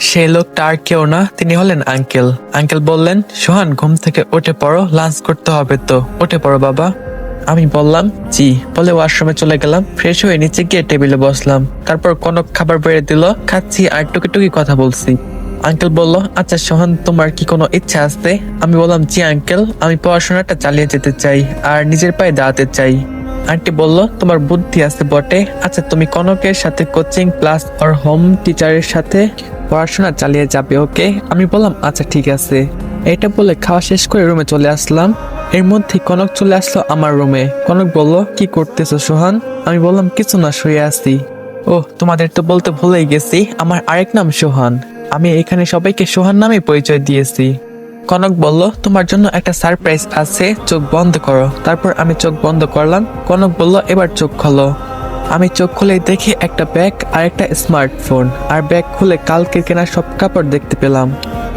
সেই লোকটা আর কেউ না, তিনি হলেন আঙ্কেল। আঙ্কেল বললেন, সোহান, ঘুম থেকে উঠে পড়ো, লাঞ্চ করতে হবে তো। উঠে পড়ো, বাবা। আমি বললাম, জি। বলে ওয়াশরুমে চলে গেলাম, ফ্রেশ হয়ে নিচে গিয়ে টেবিলে বসলাম। তারপর কনক খাবার বেড়ে দিল, খাচ্ছি আর টুকি টুকি কথা বলছি। আঙ্কেল বলল আচ্ছা সোহান, তোমার কি কোনো ইচ্ছা আছে? আমি বললাম, জি, আঙ্কেল, আমি পড়াশোনাটা চালিয়ে যেতে চাই আর নিজের পায়ে দাঁড়াতে চাই। আন্টি বলল, তোমার বুদ্ধি আছে বটে। আচ্ছা তুমি কনকের সাথে কোচিং ক্লাস আর হোম টিচারের সাথে পড়াশোনা চালিয়ে যাবে, ওকে? আমি বললাম আচ্ছা ঠিক আছে। এটা বলে খাওয়া শেষ করে রুমে চলে আসলাম। এর মধ্যে কনক চলে আসলো আমার রুমে। কনক বলল, কি করতেছো, সোহান? আমি বললাম, কিছু না, শুয়ে আছি। ও তোমাদের তো বলতে ভুলেই গেছি। আমার আরেক নাম সোহান। আমি এখানে সবাইকে সোহান নামে পরিচয় দিয়েছি। কনক বলল, তোমার জন্য একটা সারপ্রাইজ আছে, চোখ বন্ধ করো। তারপর আমি চোখ বন্ধ করলাম। কনক বলল, এবার চোখ খোলো। আমি চোখ খুলে দেখি একটা ব্যাগ আর একটা স্মার্টফোন আর ব্যাগ খুলে কালকে কেনা সব কাপড় দেখতে পেলাম।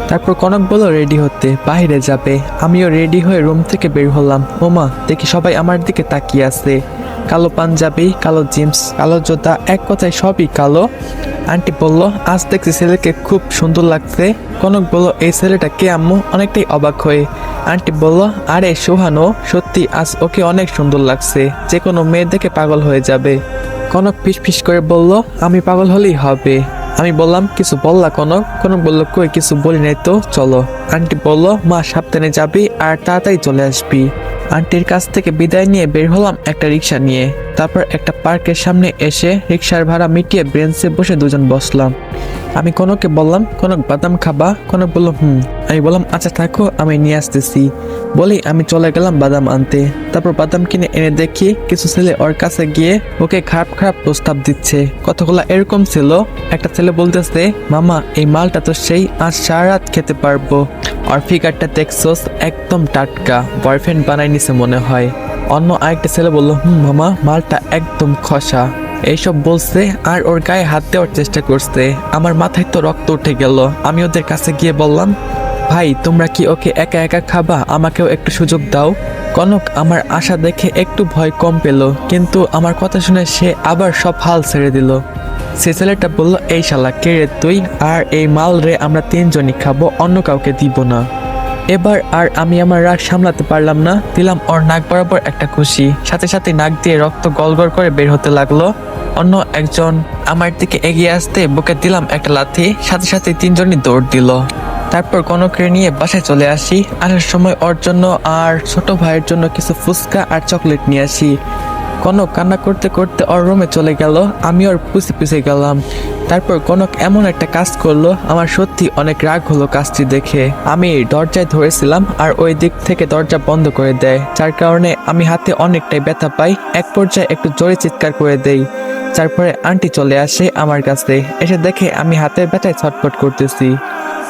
তারপর কনক বলল, রেডি হতে, বাইরে যাবে। আমিও রেডি হয়ে রুম থেকে বের হলাম। ওমা, দেখি সবাই আমার দিকে তাকিয়ে আছে। কালো পাঞ্জাবি, কালো জিন্স, কালো জুতা, এক কথায় সবই কালো। আন্টি বলল, আজ দেখছি ছেলেকে খুব সুন্দর লাগছে। কনক বলল, এই ছেলেটা কে আম্মু? অনেকটাই অবাক হয়ে আন্টি বলল, আরে সোহানো, সত্যি আজ ওকে অনেক সুন্দর লাগছে। যে কোনো মেয়ে দেখে পাগল হয়ে যাবে। কনক ফিস করে বলল, আমি পাগল হলেই হবে। আমি বললাম, কিছু বললা কনক? কনক বলল, কই, কিছু বলি নাই তো, চলো। আন্টি বলল, মা সাবধানে যাবি আর তাড়াতাড়ি চলে আসবি। আন্টির কাছ থেকে বিদায় নিয়ে বের হলাম একটা রিক্সা নিয়ে। তারপর একটা পার্কের সামনে এসে রিক্সার ভাড়া মিটিয়ে ব্রেঞ্চে বসে দুজন বসলাম। আমি কনককে বললাম কনক বাদাম খাবা? কনক বলল, হুম। আমি বললাম আচ্ছা থাকো, আমি নিয়ে আসতেছি। বলি আমি চলে গেলাম বাদাম আনতে। তারপর বাদাম কিনে এনে দেখি কিছু ছেলে ওর কাছে গিয়ে ওকে খারাপ খারাপ প্রস্তাব দিচ্ছে। কতগুলো এরকম ছিল, একটা ছেলে বলতেছে, মামা, এই মালটা তো সেই, আজ সারা রাত খেতে পারব। আর ফিগারটা দেখছোস? একদম টাটকা। বয়ফ্রেন্ড বানাই নিছে মনে হয়। অন্য আরেকটা ছেলে বলল, হুম, মামা, মালটা একদম খসা। এইসব বলছে আর ওর গায়ে হাত দেওয়ার চেষ্টা করছে। আমার মাথায় তো রক্ত উঠে গেল। আমি ওদের কাছে গিয়ে বললাম, ভাই, তোমরা কি ওকে একা একা খাবা? আমাকেও একটু সুযোগ দাও। কনক আমার আশা দেখে একটু ভয় কম পেল, কিন্তু আমার কথা শুনে সে আবার সব হাল ছেড়ে দিল। সে ছেলেটা বলল, এই শালা কে রে তুই? আর এই মাল রে আমরা তিনজনই খাব, অন্য কাউকে দিব না। এবার আর আমি আমার রাগ সামলাতে পারলাম না। দিলাম ওর নাক বরাবর একটা খুশি। সাথে সাথে নাক দিয়ে রক্ত গলগল করে বের হতে লাগল। অন্য একজন আমার দিকে এগিয়ে আসতে বুকে দিলাম একটা লাথি। সাথে সাথে তিনজনই দৌড় দিল। তারপর কনকরে নিয়ে বাসায় চলে আসি। আসার সময় ওর জন্য আর ছোট ভাইয়ের জন্য কিছু ফুচকা আর চকলেট নিয়ে আসি। কনক কান্না করতে করতে ওর রুমে চলে গেল। আমি ওর পুষে পুষে গেলাম। তারপর কনক এমন একটা কাজ করল, আমার সত্যি অনেক রাগ হলো কাজটি দেখে। আমি দরজায় ধরেছিলাম আর ওই দিক থেকে দরজা বন্ধ করে দেয়, যার কারণে আমি হাতে অনেকটাই ব্যথা পাই। এক পর্যায়ে একটু জোরে চিৎকার করে দেই। তারপরে আন্টি চলে আসে আমার কাছে। এসে দেখে আমি হাতের ব্যথায় ছটফট করতেছি।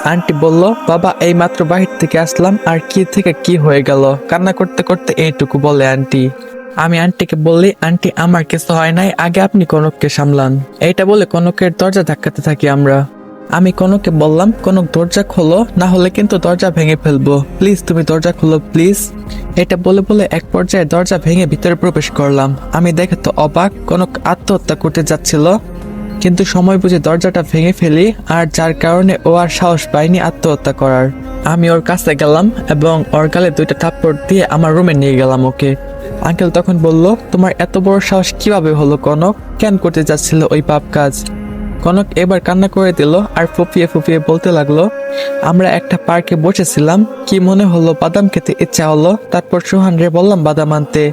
আন্টি বলল, বাবা, এই মাত্র বাহির থেকে আসলাম, আর কি থেকে কি হয়ে গেল? কান্না করতে করতে এইটুকু বলে আন্টি। আমি আন্টিকে বললি, আন্টি, আমার কিছু হয় নাই, আগে আপনি কনককে সামলান। এইটা বলে কনকের দরজা ধাক্কাতে থাকি আমরা। আমি কনককে বললাম, কনক, দরজা খোলো, না হলে কিন্তু দরজা ভেঙে ফেলব। প্লিজ, তুমি দরজা খোলো, প্লিজ। এটা বলে বলে এক পর্যায়ে দরজা ভেঙে ভিতরে প্রবেশ করলাম। আমি দেখে তো অবাক, কনক আত্মহত্যা করতে যাচ্ছিল। কিন্তু সময় বুঝে দরজাটা ভেঙে ফেলি, আর যার কারণে ও আর সাহস পায়নি আত্মহত্যা করার। আমি ওর কাছে গেলাম এবং ওর গালে দুইটা থাপ্পড় দিয়ে আমার রুমে নিয়ে গেলাম ওকে। আঙ্কেল তখন বলল, তোমার এত বড় সাহস কীভাবে হলো, কনক? কেন করতে যাচ্ছিল ওই পাপ কাজ? কনক এবার কান্না করে দিল আর ফুপিয়ে ফুপিয়ে বলতে লাগল, আমরা একটা পার্কে বসেছিলাম, কি মনে হলো বাদাম খেতে ইচ্ছা হলো? তারপর সোহান রে বললাম, বাদাম আনতে।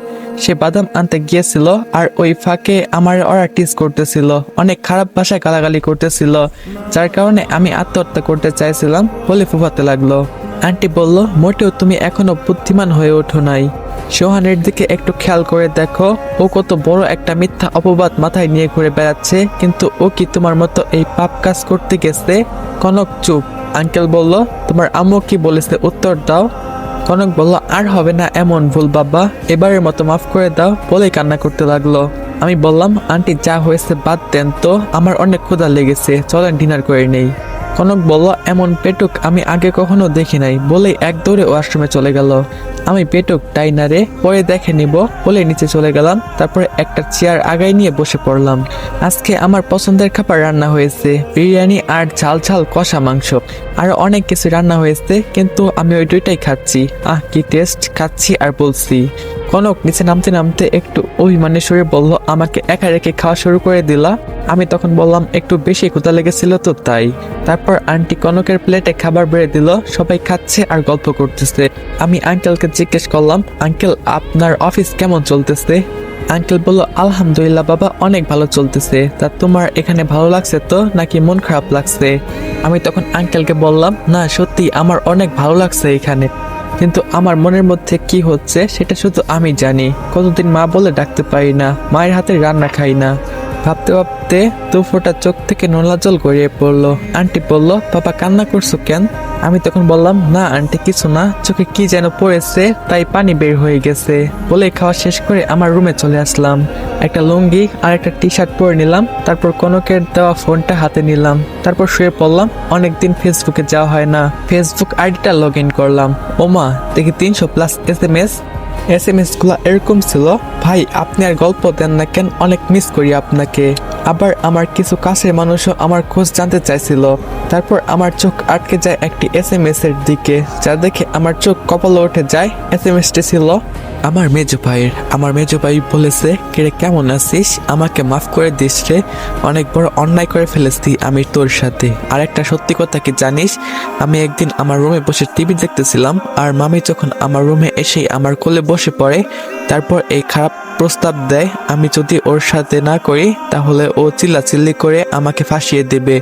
সে বাদাম আনতে গিয়েছিল আর ওই ফাঁকে আমার ওরা টিস করতেছিল, অনেক খারাপ ভাষায় গালাগালি করতেছিল, যার কারণে আমি আত্মহত্যা করতে চাইছিলাম বলে ফুফাতে লাগল। আন্টি বলল, মোটেও তুমি এখনও বুদ্ধিমান হয়ে ওঠো নাই। সোহানের দিকে একটু খেয়াল করে দেখো। ও কত বড় একটা মিথ্যা অপবাদ মাথায় নিয়ে ঘুরে বেড়াচ্ছে। কিন্তু ও কি তোমার মতো এই পাপ কাজ করতে গেছে? কনক চুপ। আঙ্কেল বলল, তোমার আম্মু কি বলেছে উত্তর দাও। কনক বলল, আর হবে না এমন ভুল, বাবা। এবারের মতো মাফ করে দাও। বলে কান্না করতে লাগল। আমি বললাম, আন্টি যা হয়েছে বাদ দেন তো। আমার অনেক ক্ষুধা লেগেছে। চলেন ডিনার করে নেই। কনক বলল, এমন পেটুক আমি আগে কখনো দেখি নাই। বলেই এক দৌড়ে ওয়াশরুমে চলে গেল। আমি পেটুক, তাই না রে? পরে দেখে নিব। বলে নিচে চলে গেলাম। তারপরে একটা চেয়ার আগায় নিয়ে বসে পড়লাম। আজকে আমার পছন্দের খাবার রান্না হয়েছে। বিরিয়ানি আর ঝাল ঝাল কষা মাংস। আর অনেক কিছু রান্না হয়েছে, কিন্তু আমি ওই দুইটাই খাচ্ছি। আহ, কি টেস্ট খাচ্ছি আর বলছি। কনক নিচে নামতে নামতে একটু অভিমানের সুরে বলল, আমাকে একা রেখে খাওয়া শুরু করে দিলা? আমি তখন বললাম, একটু বেশি ক্ষুধা লেগেছিল তো তাই। তারপর আন্টি কনকের প্লেটে খাবার বেড়ে দিল, সবাই খাচ্ছে আর গল্প করতেছে। আমি আঙ্কেলকে জিজ্ঞেস করলাম, আঙ্কেল, আপনার অফিস কেমন চলতেছে? আঙ্কেল বলল, আলহামদুলিল্লাহ বাবা, অনেক ভালো চলতেছে। তা তোমার এখানে ভালো লাগছে তো, নাকি মন খারাপ লাগছে? আমি তখন আঙ্কেলকে বললাম, না, সত্যি আমার অনেক ভালো লাগছে এখানে। কিন্তু আমার মনের মধ্যে কি হচ্ছে সেটা শুধু আমি জানি। কতদিন মা বলে ডাকতে পারি না, মায়ের হাতে রান্না খাই না। ভাবতে ভাবতে দু ফোঁটা চোখ থেকে নোলা জল গড়িয়ে পড়ল। আন্টি বলল, বাবা, কান্না করছ কেন? আমি তখন বললাম, না, আন্টি, কিছু না। চোখে কি যেন পড়েছে, তাই পানি বের হয়ে গেছে। বলে খাওয়া শেষ করে আমার রুমে চলে আসলাম। একটা লুঙ্গি আর একটা টি শার্ট পরে নিলাম, তারপর কনকের দেওয়া ফোনটা হাতে নিলাম। তারপর শুয়ে পড়লাম, অনেকদিন ফেসবুকে যাওয়া হয় না। ফেসবুক আইডিটা লগ ইন করলাম। ওমা, দেখি তিনশো plus S M S? S M এসগুলো এরকম ছিল? ভাই, আপনি আর গল্প দেন না কেন? অনেক মিস করি আপনাকে। আবার আমার কিছু কাছের মানুষও আমার খোঁজ জানতে চাইছিল। তারপর আমার চোখ আটকে যায় একটি এস এম এস এর দিকে, যা দেখে আমার চোখ কপালে উঠে যায় এস এম এসটি ছিল, আমার মেজো ভাইয়ের, আমার মেজো ভাই বলেছে কিরে কেমন আছিস? আমাকে মাফ করে দিস রে। অনেক বড় অন্যায় করে ফেলেছি আমি তোর সাথে। আর একটা সত্যি কথা কি জানিস? আমি একদিন আমার রুমে বসে টিভি দেখতেছিলাম, আর মামি যখন আমার রুমে এসেই আমার কোলে বসে পড়ে, তারপর এই খারাপ প্রস্তাব দেয়, আমি যদি ওর সাথে না করি, তাহলে ও চিল্লাচিল্লি করে আমাকে ফাঁসিয়ে দেবে।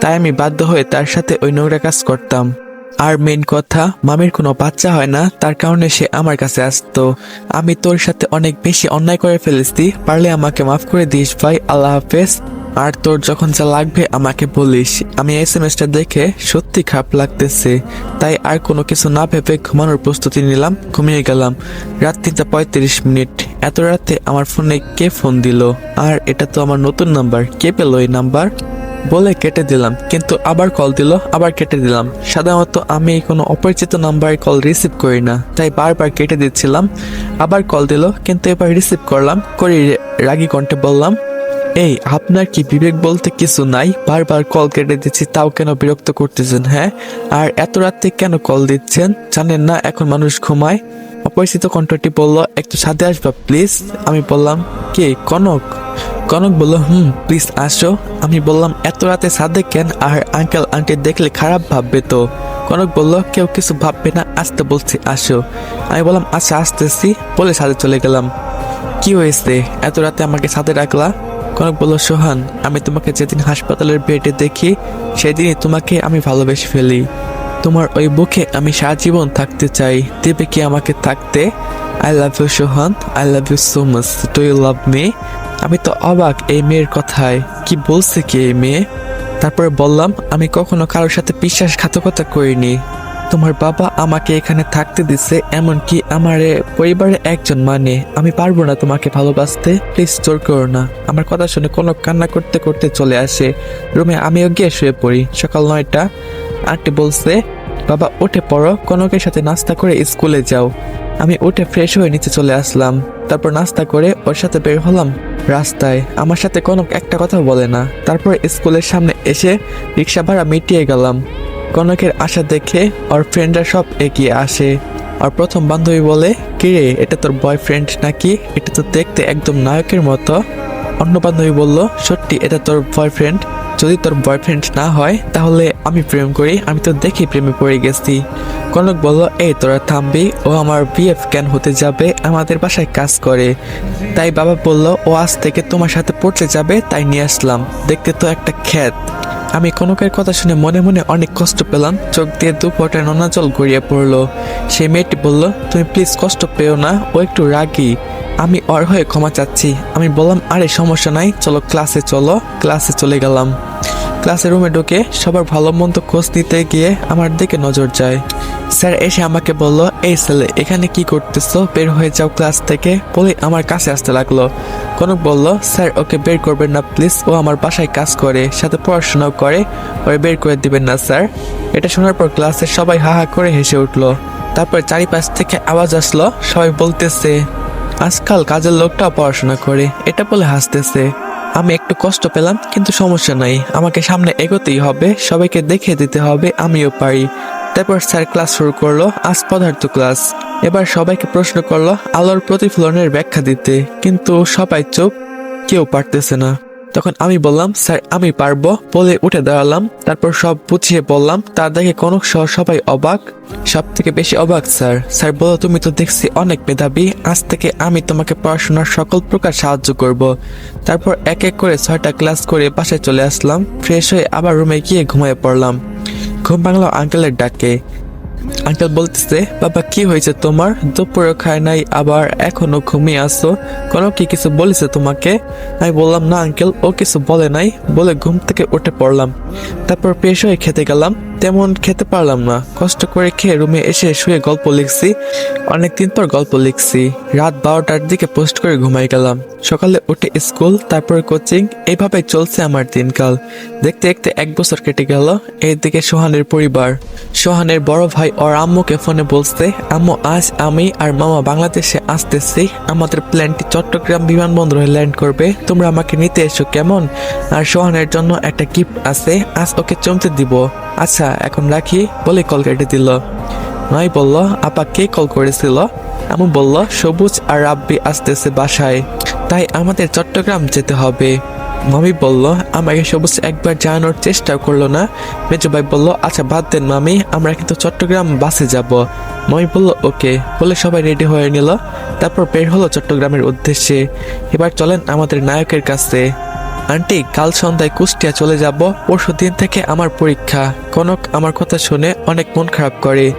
তাই আমি বাধ্য হয়ে তার সাথে ওই নোংরা কাজ করতাম। আর মেন কথা, মামির কোনো বাচ্চা হয় না, তার কারণে সে আমার কাছে আসতো। আমি তোর সাথে অনেক বেশি অন্যায় করে ফেলেছি, পারলে আমাকে মাফ করে দিস ভাই, আল্লাহ হাফেজ। আর তোর যখন যা লাগবে, আমাকে বলিস। আমি এম এসটা দেখে সত্যি খারাপ লাগতেছে। তাই আর কোনো কিছু না ভেবে ঘুমানোর প্রস্তুতি নিলাম, ঘুমিয়ে গেলাম। রাত তিনটা পঁয়ত্রিশ মিনিট। এত রাতে আমার ফোনে কে ফোন দিল? আর এটা তো আমার নতুন নাম্বার। কে পেল এই নাম্বার? বলে কেটে দিলাম, কিন্তু আবার কল দিল, আবার কেটে দিলাম। সাধারণত আমি কোনো অপরিচিত নাম্বারে কল রিসিভ করি না, তাই বারবার কেটে দিচ্ছিলাম, আবার কল দিল, কিন্তু এবার রিসিভ করলাম, করে রাগি কণ্ঠে বললাম এই, আপনার কি বিবেক বলতে কিছু নাই? বারবার কল কেটে দিচ্ছি, তাও কেন বিরক্ত করতেছেন হ্যাঁ? আর এত রাতে কেন কল দিচ্ছেন? জানেন না, এখন মানুষ ঘুমায়। অপরিচিত কণ্ঠটি বলল, একটু সাথে আসবা, প্লিজ? আমি বললাম, কে? কনক? কনক বলল, হুম, প্লিজ আসো। আমি বললাম, এত রাতে সাদে কেন? আর আঙ্কেল, আন্টি দেখলে খারাপ ভাববে তো? কনক বলল, কেউ কিছু ভাববে না, আসতে বলছি, আসো। আমি বললাম আচ্ছা আসতেছি। বলে সাথে চলে গেলাম। কি হয়েছে? এত রাতে আমাকে সাথে রাখলা? কনক বলল, সোহান, আমি তোমাকে যেদিন হাসপাতালের বেডে দেখি, সেদিনই তোমাকে আমি ভালোবেসে ফেলি। তোমার ওই বুকে আমি সারাজীবন থাকতে চাই। দেবে কি আমাকে থাকতে? I love you Sohan I love you so much do you love me আমি তো অবাক এই মেয়ের কথায়। কি বলছে কি এই মেয়ে? তারপরে বললাম, আমি কখনো কারোর সাথে বিশ্বাসঘাতকতা করিনি। তোমার বাবা আমাকে এখানে থাকতে দিছে, এমনকি আমার এ পরিবারের একজন মানে। আমি পারব না তোমাকে ভালোবাসতে। প্লিজ জোর করো না। আমার কথা শুনে কোনো কান্না করতে করতে চলে আসে। রুমে আমিও গিয়ে শুয়ে পড়ি। সকাল নয়টা। আন্টি বলছে, বাবা, উঠে পড়ো। কনকের সাথে নাস্তা করে স্কুলে যাও। আমি উঠে ফ্রেশ হয়ে নিচে চলে আসলাম। তারপর নাস্তা করে ওর সাথে বের হলাম রাস্তায়। আমার সাথে কনক একটা কথা বলে না। তারপর স্কুলের সামনে এসে রিক্সা ভাড়া মিটিয়ে গেলাম। কনকের আশা দেখে ওর ফ্রেন্ডরা সব এগিয়ে আসে। আর প্রথম বান্ধবী বলে কিরে এটা তোর বয়ফ্রেন্ড নাকি? এটা তো দেখতে একদম নায়কের মতো। অন্য বান্ধবী বলল, সত্যি, এটা তোর বয়ফ্রেন্ড যদি তোর বয়ফ্রেন্ড না হয়, তাহলে আমি প্রেম করি, আমি তো দেখি প্রেমে পড়ে গেছি। কনক বলল, এই, তোরা থামবি, ও আমার বিএফ কেন হতে যাবে, আমাদের বাসায় কাজ করে। তাই বাবা বলল, ও আজ থেকে তোমার সাথে পড়তে যাবে, তাই নিয়ে আসলাম। দেখতে তো একটা খ্যাত। আমি কনকের কথা শুনে মনে মনে অনেক কষ্ট পেলাম। চোখ দিয়ে দুপটা নোনা জল গড়িয়ে পড়ল। সে মেয়েটি বলল, তুমি প্লিজ কষ্ট পেও না, ও একটু রাগি। আমি অর হয়ে ক্ষমা চাচ্ছি। আমি বললাম, আরে, সমস্যা নাই, চলো ক্লাসে চলো। ক্লাসে চলে গেলাম। ক্লাসের রুমে ঢুকে সবার ভালো মন্দ খোঁজ নিতে গিয়ে আমার দিকে নজর যায়। স্যার এসে আমাকে বলল, এই ছেলে, এখানে কি করতেছো? বের হয়ে যাও ক্লাস থেকে। বলে আমার কাছে আসতে লাগল। কনক বলল, স্যার, ওকে বের করবেন না, প্লিজ। ও আমার বাসায় কাজ করে, সাথে পড়াশোনাও করে। ওরে বের করে দিবেন না, স্যার। এটা শোনার পর ক্লাসের সবাই হা হা করে হেসে উঠল। তারপর চারিপাশ থেকে আওয়াজ আসলো, সবাই বলতেছে, আজকাল কাজের লোকটাও পড়াশোনা করে। এটা বলে হাসতেছে। আমি একটু কষ্ট পেলাম, কিন্তু সমস্যা নাই। আমাকে সামনে এগোতেই হবে, সবাইকে দেখে দিতে হবে, আমিও পারি। তারপর স্যার ক্লাস শুরু করল, আজ পদার্থ ক্লাস। এবার সবাইকে প্রশ্ন করল, আলোর প্রতিফলনের ব্যাখ্যা দিতে। কিন্তু সবাই চোখ কেউ পারতেছে না। তখন আমি বললাম, স্যার, আমি পারব। বলে উঠে দাঁড়ালাম। তারপর সব বুঝিয়ে বললাম, তার দেখে কনক সহ, সবাই অবাক? সব থেকে বেশি অবাক, স্যার। স্যার, বলো, তুমি তো দেখছি অনেক মেধাবী। আজ থেকে আমি তোমাকে পড়াশোনার সকল প্রকার সাহায্য করব। তারপর এক এক করে ছয়টা ক্লাস করে বাসায় চলে আসলাম। ফ্রেশ হয়ে আবার রুমে গিয়ে ঘুমিয়ে পড়লাম। ঘুম ভাঙলো আঙ্কেলের ডাকে। আঙ্কেল বলতেছে, বাবা, কি হয়েছে তোমার? দুপুরে খায় নাই, আবার এখনও ঘুমিয়ে আসো কোনো কি কিছু বলেছে তোমাকে? আমি বললাম, না, আঙ্কেল, ও কিছু বলে নাই। বলে ঘুম থেকে উঠে পড়লাম। তারপর পেশ হয়ে খেতে গেলাম। তেমন খেতে পারলাম না। কষ্ট করে খেয়ে রুমে এসে শুয়ে গল্প লিখছি। অনেকদিন পর গল্প লিখছি। রাত বারোটার দিকে পোস্ট করে ঘুমাই গেলাম। সকালে উঠে স্কুল, তারপর কোচিং এইভাবে চলছে আমার দিনকাল। দেখতে দেখতে এক বছর কেটে গেল। এইদিকে সোহানের পরিবার। সোহানের বড় ভাই ওর আম্মুকে ফোনে বলছে, আম্মু, আজ আমি আর মামা বাংলাদেশে আসতেছি। আমাদের প্ল্যানটি চট্টগ্রাম বিমানবন্দরে ল্যান্ড করবে। তোমরা আমাকে নিতে এসো কেমন? আর সোহানের জন্য একটা গিফট আছে। আজ ওকে চমতে দিব। আচ্ছা এখন রাখি, বলে কল কেটে দিল। নয় বলল, আপা কে কল করেছিল? আমু বলল, সবুজ আর রাব্বি আসতেছে বাসায়, তাই আমাদের চট্টগ্রাম যেতে হবে। মামি বলল, আমাকে সবুজ একবার জানানোর চেষ্টা করল না। মেজো ভাই বলল আচ্ছা বাদ দেন মামি, আমরা কিন্তু চট্টগ্রাম বাসে যাব। মামি বলল, ওকে। বলে সবাই রেডি হয়ে নিল, তারপর বের হলো চট্টগ্রামের উদ্দেশ্যে। এবার চলেন আমাদের নায়কের কাছে। আন্টি, কাল সন্ধ্যায় কুষ্টিয়া চলে যাব। পরশু দিন থেকে আমার পরীক্ষা। কনক আমার কথা শুনে অনেক মন খারাপ করে।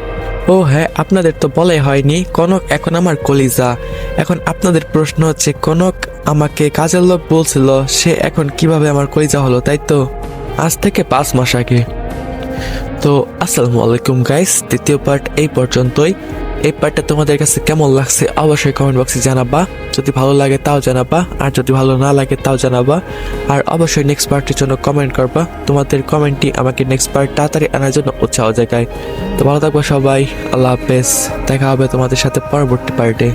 ও হ্যাঁ আপনাদের তো বলাই হয়নি, কনক এখন আমার কলিজা। এখন আপনাদের প্রশ্ন হচ্ছে, কনক আমাকে কাজের লোক বলছিল, সে এখন কীভাবে আমার কলিজা হলো, তাই তো? আজ থেকে পাঁচ মাস আগে। তো, আসসালামু আলাইকুম গাইস দ্বিতীয় পার্ট এই পর্যন্তই। এই পার্টটা তোমাদের কাছে কেমন লাগছে অবশ্যই কমেন্ট বক্সে জানাবা। যদি ভালো লাগে তাও জানাবা, আর যদি ভালো না লাগে তাও জানাবা। আর অবশ্যই নেক্সট পার্টের জন্য কমেন্ট করবা। তোমাদের কমেন্টটি আমাকে নেক্সট পার্ট তাড়াতাড়ি আনার জন্য উৎসাহ জায়গায় তো ভালো থাকব সবাই, আল্লাহ হাফেজ। দেখা হবে তোমাদের সাথে পরবর্তী পার্টে